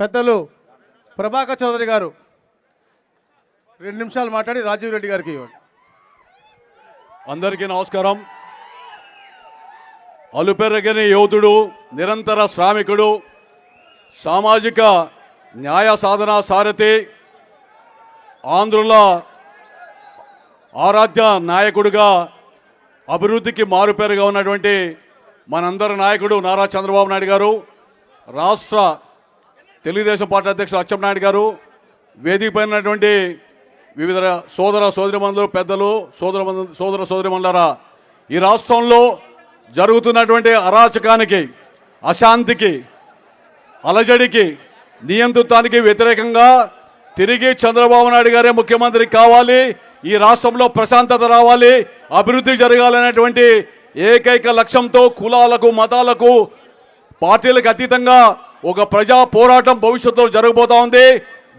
పెద్దలు ప్రభాకర్ చౌదరి గారు. రెండు నిమిషాలు మాట్లాడి రాజీవ్ రెడ్డి గారికి ఇవ్వండి. అందరికీ నమస్కారం. అలుపెరగని యోధుడు నిరంతర శ్రామికుడు సామాజిక న్యాయ సాధన సారథి ఆంధ్రుల ఆరాధ్య నాయకుడిగా అభివృద్ధికి మారుపేరుగా ఉన్నటువంటి మనందరి నాయకుడు నారా చంద్రబాబు నాయుడు గారు రాష్ట్ర తెలుగుదేశం పార్టీ అధ్యక్షుడు అచ్చెన్నాయుడు గారు వేదిక పైనటువంటి వివిధ సోదర సోదరిమందులు పెద్దలు సోదర సోదర సోదరిమండలారా ఈ రాష్ట్రంలో జరుగుతున్నటువంటి అరాచకానికి అశాంతికి అలజడికి నియంతృత్వానికి వ్యతిరేకంగా తిరిగి చంద్రబాబు నాయుడు గారే ముఖ్యమంత్రి కావాలి ఈ రాష్ట్రంలో ప్రశాంతత రావాలి అభివృద్ధి జరగాలనేటువంటి ఏకైక లక్ష్యంతో కులాలకు మతాలకు పార్టీలకు అతీతంగా ఒక ప్రజా పోరాటం భవిష్యత్తులో జరగబోతా ఉంది.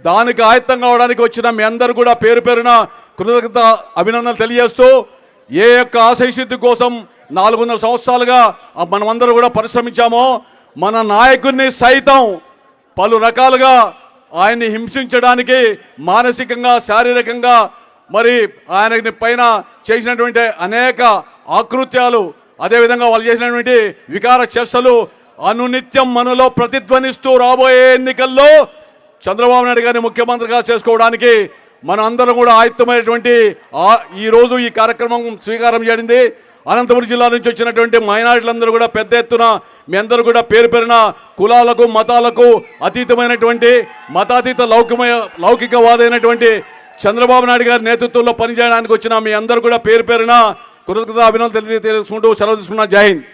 దానికి ఆయత్తం కావడానికి వచ్చిన మీ అందరూ కూడా పేరు పేరున కృతజ్ఞత అభినందనలు తెలియజేస్తూ ఏ యొక్క ఆశయసిద్ధి కోసం నాలుగున్నర సంవత్సరాలుగా మనమందరూ కూడా పరిశ్రమించామో మన నాయకుడిని సైతం పలు రకాలుగా ఆయన్ని హింసించడానికి మానసికంగా శారీరకంగా మరి ఆయన పైన చేసినటువంటి అనేక ఆకృత్యాలు అదేవిధంగా వాళ్ళు చేసినటువంటి వికార చేష్టలు అనునిత్యం మనలో ప్రతిధ్వనిస్తూ రాబోయే ఎన్నికల్లో చంద్రబాబు నాయుడు గారిని ముఖ్యమంత్రిగా చేసుకోవడానికి మన అందరం కూడా ఆయుత్తమైనటువంటి ఈరోజు ఈ రోజు ఈ కార్యక్రమం స్వీకారం చేయండి అనంతపురం జిల్లా నుంచి వచ్చినటువంటి మైనారిటీలందరూ కూడా పెద్ద ఎత్తున మీ అందరూ కూడా పేరు పేరున కులాలకు మతాలకు అతీతమైనటువంటి మతాతీత లౌకికమయ లౌకికవాదైనటువంటి చంద్రబాబు నాయుడు గారి నేతృత్వంలో పనిచేయడానికి వచ్చిన మీ అందరూ కూడా పేరు పేరున కృతజ్ఞత అభినందనలు తెలియజేసుకుంటూ సెలవు తీసుకున్నా జై హింద్.